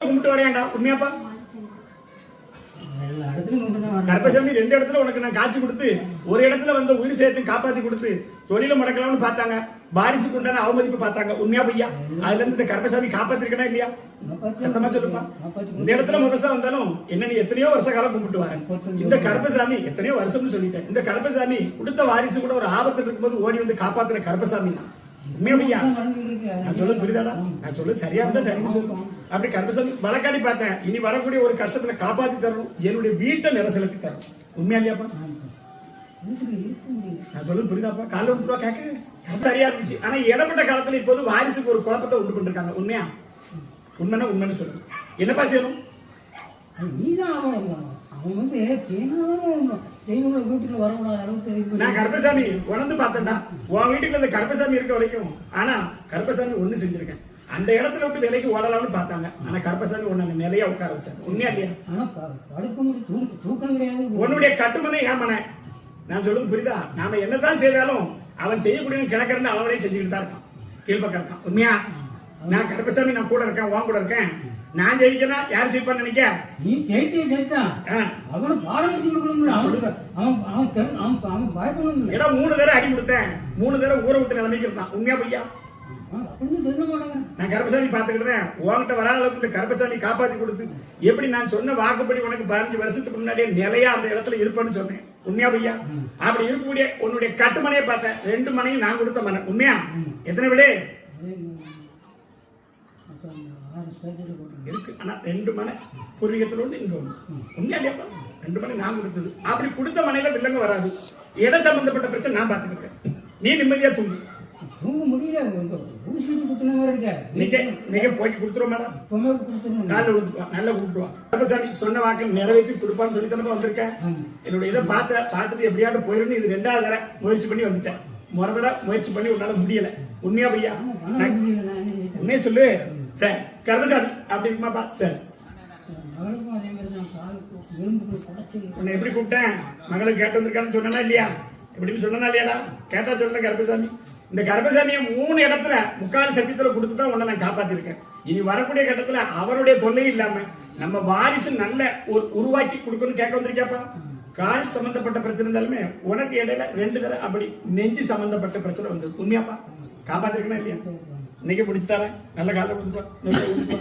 கும்பிட்டு வரையாண்டா. உண்மையாப்பா? தான். கருப்பசாமி ரெண்டு இடத்துல உனக்கு நான் காட்சி கொடுத்து ஒரு இடத்துல வந்து உயிர் சேர்த்து காப்பாத்தி கொடுத்து தொழில முடக்கலாம்னு பார்த்தாங்க. வாரிசுக்கு உண்டான அவமதிப்பு பார்த்தாங்க. உண்மையா பையா அதுல இருந்து இந்த கருப்பசாமி காப்பாத்திருக்கனா இல்லையா? சத்தமா சொல்லுப்பா. இந்த இடத்துல முதசா வந்தாலும் என்ன நீ எத்தனையோ வருஷ காலம் கும்பிட்டு வரேன் இந்த கருப்பசாமி எத்தனையோ வருஷம்னு சொல்லிட்டேன். இந்த கருப்பசாமி கொடுத்த வாரிசு கூட ஒரு ஆபத்துல இருக்கும்போது ஓடி வந்து காப்பாத்துற கருப்பசாமி நான். உண்மையா. நான் சொல்றது புரியுதாடா? நான் சொல்றது சரியா இருந்தா சரின்னு சொல்லு. அப்படி கருப்பசாமி வழக்காடி பார்த்தேன். இனி வரக்கூடிய ஒரு கஷ்டத்துல காப்பாத்தி தரணும். என்னுடைய வீட்டை நில செலுத்தி தரணும். உண்மையா இல்லையாப்பா. நான் சொல்றது புரியுதாப்பா? காலைல விட்டு ரூபா கேட்க. சரியா இருந்துச்சு. ஆனா இடப்பட்ட காலத்துல இப்போது வாரிசுக்கு ஒரு குழப்பத்தை உண்டு பண்ணிருக்காங்க. உண்மையா? உண்மைன்னா உண்மைன்னு சொல்லு. என்னப்பா செய்யணும்? நீதான் அவன் அவன். அவன் வந்து தேங்காவும் தெய்வங்களை வரக்கூடாத அளவுக்கு நான் கருப்பசாமி உணர்ந்து பார்த்தேன்டா. உன் வீட்டுக்குள்ள இந்த கருப்பசாமி இருக்க வரைக்கும் ஆனா கருப்பசாமி ஒண்ணு செஞ்சிருக்கேன். அந்த இடத்துல விட்டு விலைக்கு ஓடலாம்னு பார்த்தாங்க. ஆனா கருப்பசாமி அங்க நிலையா உட்கார வச்சாங்க உண்மையா இல்லையா? ஆனா ப- படுக்க முடியும் தூக்க- தூக்கம் கிடையாது. உன்னுடைய கட்டுமனை ஏமன நான் சொல்றது புரியுதா? நாம என்னதான் செய்தாலும் அவன் செய்யக்கூடிய கிழக்கிறந்து அவனே செஞ்சுக்கிட்டு தான் இருக்கான். கீழ்பக்கம் இருக்கான். உண்மையா? நான் கருப்பசாமி நான் கூட இருக்கேன் உன் கூட இருக்கேன். நான் ஜெயிக்கணும் யார் ஜெயிப்பான்னு நினைக்க? நீ ஜெயிச்சே ஜெயித்தான். அவனை பாடம் எடுத்து கொடுக்கணும்ல. அவனுக்கு அவன் அவன் அவன் அவன் பயப்படணும் ஏடா மூணு தடவை அடி கொடுத்தேன். மூணு தடவை ஊரை விட்டு நிலைமைக்கு இருந்தான் உண்மையா பையா நான் கருப்பசாமி பார்த்துக்கிட்டேன் உன்கிட்ட வராத அளவுக்கு இந்த கருப்பசாமி காப்பாத்தி கொடுத்து எப்படி நான் சொன்ன வாக்குப்படி உனக்கு பதினஞ்சு வருஷத்துக்கு முன்னாடியே நிலையா அந்த இடத்துல இருப்பேன்னு சொன்னேன். உண்மையா பையா அப்படி இருக்கக்கூடிய உன்னுடைய கட்டுமனையை பார்த்தேன். ரெண்டு மனையும் நான் கொடுத்த மனை உண்மையா? எத்தனை விலை? இருக்கு. ரெண்டு மனை பூர்வீகத்துல ஒண்ணு இங்க ரெண்டு மனை நான் கொடுத்தது. அப்படி கொடுத்த மனையில வில்லங்க வராது. இட சம்பந்தப்பட்ட பிரச்சனை நான் பார்த்துக்கிட்டேன். நீ நிம்மதியா தூங்கு. தூங்க முடியல ஊசி வச்சு குத்துன மாதிரி இருக்க. இன்னைக்கே இன்னைக்கே போய் கொடுத்துருவோம் மேடம். இப்பவுமே கொடுத்துருவோம் காலைல கொடுத்துருவான் நல்லா கொடுத்துருவான் கருப்பசாமி சொன்ன வாக்கு நிறைவேற்றி கொடுப்பான்னு சொல்லி தானே வந்திருக்கேன் என்னோட இதை பார்த்த பார்த்துட்டு எப்படியாவது போயிருந்து இது ரெண்டாவது தடவை முயற்சி பண்ணி வந்துட்டேன். முறை தடவை முயற்சி பண்ணி உன்னால முடியல. உண்மையா பையா? உண்மையை சொல்லு. சரி கருப்பசாமி அப்படி இருக்குமாப்பா சரி? உன்னை எப்படி கூப்பிட்டேன்? மகளுக்கு கேட்டு வந்திருக்கான்னு சொன்னா இல்லையா? எப்படின்னு சொன்னா இல்லையாடா? கேட்டா சொல்லுங்க கருப்பசாமி. இந்த கருப்பசாமியை மூணு இடத்துல முக்கால் சத்தியத்துல கொடுத்து தான் உன்னை நான் காப்பாத்திருக்கேன். இனி வரக்கூடிய கட்டத்தில் அவருடைய தொல்லையும் இல்லாம நம்ம வாரிசு நல்ல ஒரு உருவாக்கி கொடுக்கணும்னு கேட்க வந்திருக்கியாப்பா? கால் சம்பந்தப்பட்ட பிரச்சனை இருந்தாலுமே உனக்கு இடையில ரெண்டு தடவை அப்படி நெஞ்சு சம்பந்தப்பட்ட பிரச்சனை வந்தது. உண்மையாப்பா? காப்பாத்திருக்கணும் இல்லையா? இன்னைக்கு பிடிச்சு தரேன். நல்ல காலைல கொடுத்துப்பா